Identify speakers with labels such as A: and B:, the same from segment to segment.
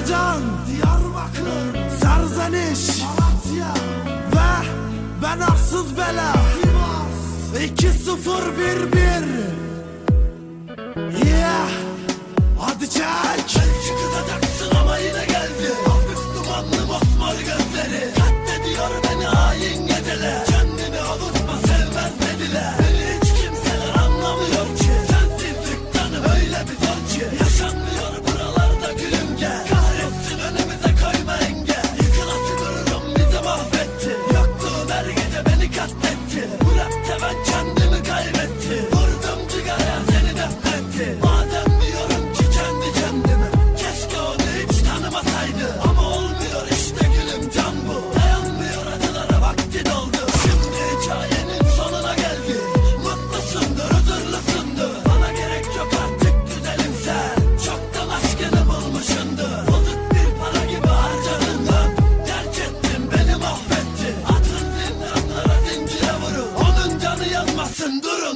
A: Efecan Diyarbakır Serzeniş Malatya Ve ben arsız bela Sivas 2-0-1-1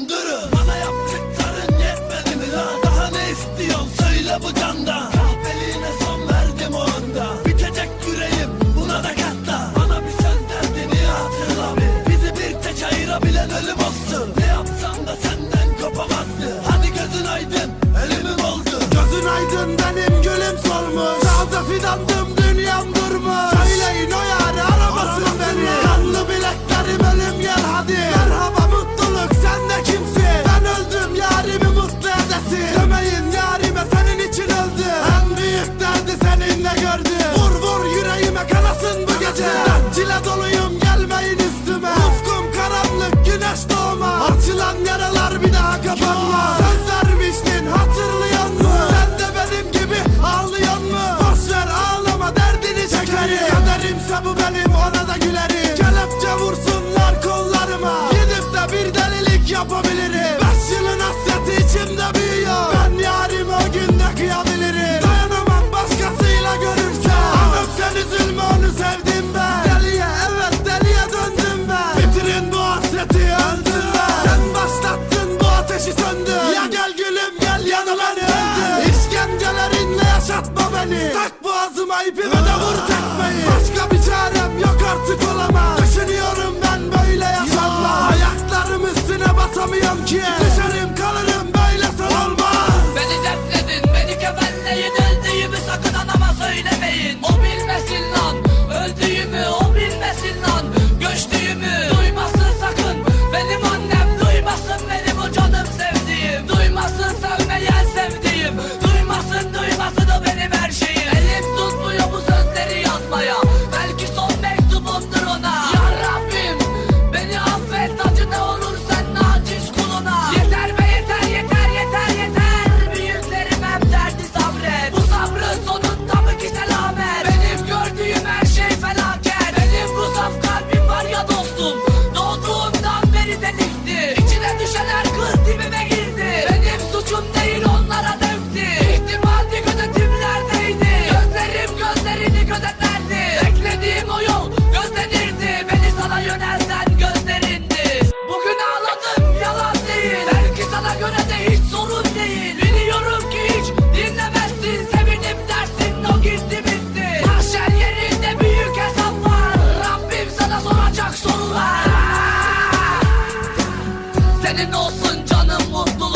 B: durun Bana yaptıkların yetmedi mi lan? Daha ne istiyorsun? Söyle bu candan. Kahpeliğine son verdim o anda Bitecek yüreğim buna da katla. Bana bir söz derdini hatırla bir Bizi bir tek ayırabilen ölüm olsun. Ne yapsam da senden kopamazdı. Hani gözün aydın ölümüm oldu.
A: Gözün aydın benim gülüm solmuş. Taze fidandım Söz vermiştin hatırlıyor musun? Sen de benim gibi ağlıyor mu? Boş ver ağlama derdini çekerim Kaderimse bu benim ona da gülerim. Kelepçe vursunlar kollarıma. Gidip bir delilik yapabilirim Yanı beni öldür. İskencelerinle yaşatma beni. Tak boğazıma ipi ve de vur tekmeyi Canım mutlu